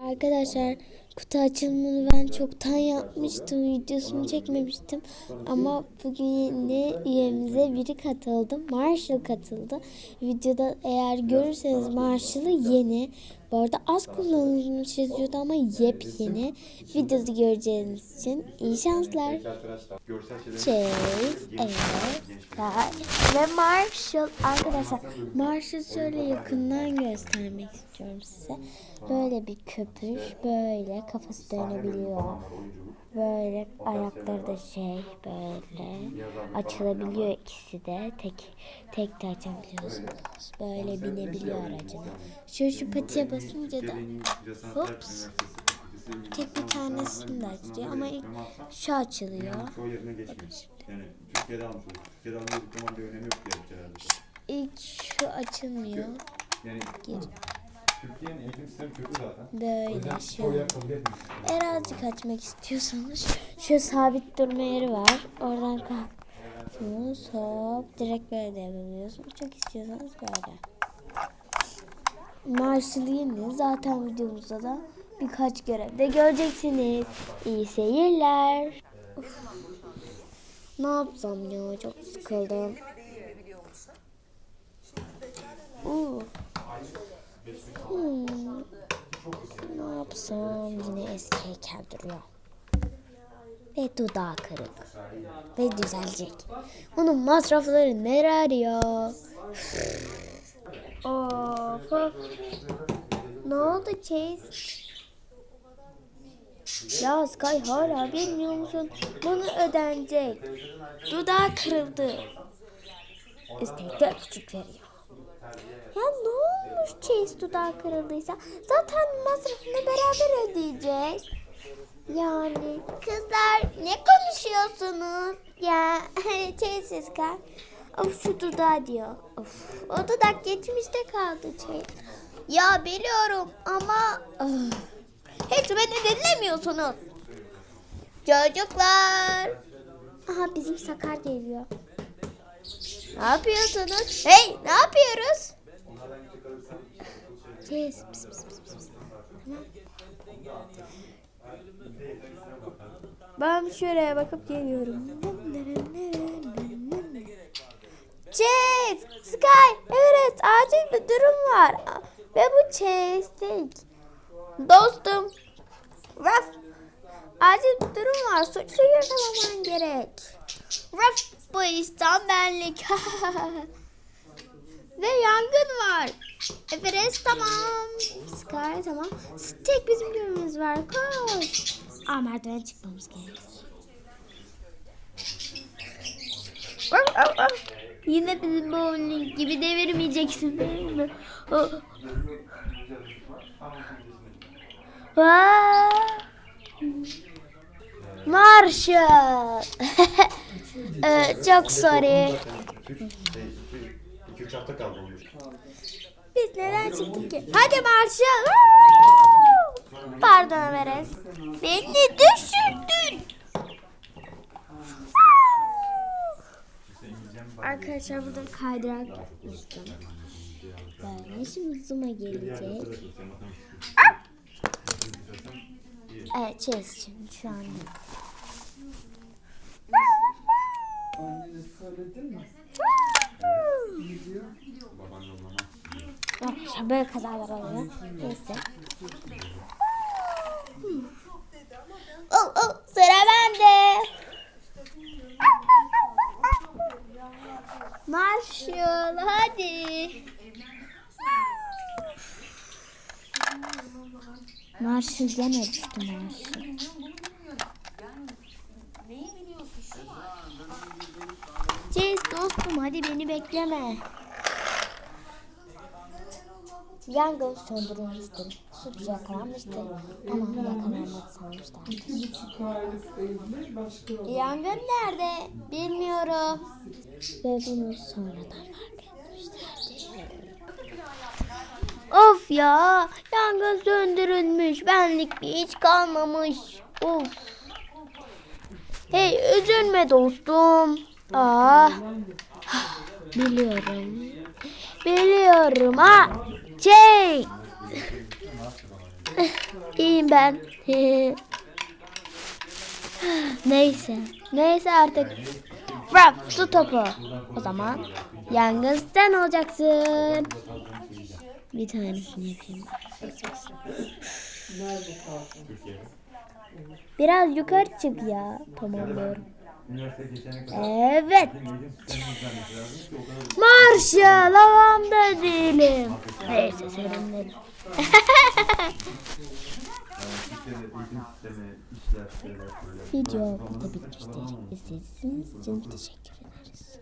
Arkadaşlar kutu açılımını ben çoktan yapmıştım. Videosunu çekmemiştim. Ama bugün yine üyemize biri katıldı. Marshall katıldı. Videoda eğer görürseniz Marshall'ı yeni. Bu arada az kullanılmış yazıyordu ama yepyeni. Videoda göreceğiniz için iyi şanslar. Chase, evet, ve Marshall. Arkadaşlar Marshall şöyle yakından göstermek istiyorum size. Böyle bir köpüş, böyle kafası dönebiliyor. Böyle ayakları da şey böyle açılabiliyor ikisi de. Tek tek de açabiliyorsunuz. Böyle binebiliyor aracına. Şöyle şu patiye basınca da Hops. tek bir tanesini de açıyor ama ilk şu açılıyor. diye herhalde. İlk şu açılmıyor. Geri. Türkiye'nin eğitim sistemi kötü zaten. Böyle etmiyor. Eğer azıcık açmak istiyorsanız şu sabit durma yeri var. Oradan kalktınız hop direkt böyle de yapabiliyorsunuz. Çok istiyorsanız böyle. Marshall yeni zaten videomuzda da birkaç görevde göreceksiniz. İyi seyirler. Uf. Ne yapsam ya çok sıkıldım. Oo. Hmm. Ne yapsam yine eski heykel duruyor. Ve dudağı kırık. Ve düzelecek. Onun masrafları neler ya? Of. Ne oldu Chase? Ya Sky hala bilmiyor musun? Bunu ödenecek. Dudağı kırıldı. Üstelik de küçük veriyor. Olmuş Chase dudağı kırıldıysa? Zaten masrafını beraber ödeyeceğiz. Yani kızlar ne konuşuyorsunuz? Ya Chase Sky. Of şu dudağı diyor. Of, o dudak geçmişte kaldı Chase. Ya biliyorum ama of, hiç beni dinlemiyorsunuz. Çocuklar. Aha bizim Sakar geliyor. Ne yapıyorsunuz? Hey ne yapıyoruz? Yes. Pis, pis, pis, pis, pis. Ben şuraya bakıp geliyorum. Chase, Sky, Everest acil bir durum var. Ve bu Chase değil. Dostum. Ruff. Acil bir durum var. Suçlu yakalaman gerek. Ruff bu işten benlik. Ve yangın var. Everest tamam. Sky tamam. Tek bizim görevimiz var. Koş. Aa merdiven çıkmamız gerek. Yine bizim bowling gibi devirmeyeceksin değil mi? Marshall. Ee, çok sorry. 2-3 hafta kaldı olmuş. Biz neden çıktık ki? Hadi Marshall. Pardon Veres. Beni düşürdün. Arkadaşlar burada kaydırak yapmıştım. Böyle şimdi zoom'a gelecek. Evet Chase şimdi şu anda. Annene söyledin mi? Arkadaşlar böyle kazalar oluyor. Neyse. Oh, oh, sıra bende. Marshall hadi. Marshall gene düştü Marshall. Chase dostum hadi beni bekleme. Yangın söndürülmüştür. Suç yakalanmıştır. Ama yakalanmadı sanmışlardır. Yangın nerede? Bilmiyorum. Ve bunu sonradan fark etmişlerdi. Of ya! Yangın söndürülmüş. Benlik bir hiç kalmamış. Of. Hey üzülme dostum. Aa. Biliyorum. Biliyorum ha. Şey. İyiyim ben. Neyse. Neyse artık. Bırak su topu. O zaman yalnız sen olacaksın. Bir tanesini yapayım. Biraz yukarı çık ya. Tamamlıyorum. Üniversiteye geçene kadar Evet. Marşa lavanda değilim. Neyse böyle. Video burada bitmiştir. İzlediğiniz için teşekkür ederim.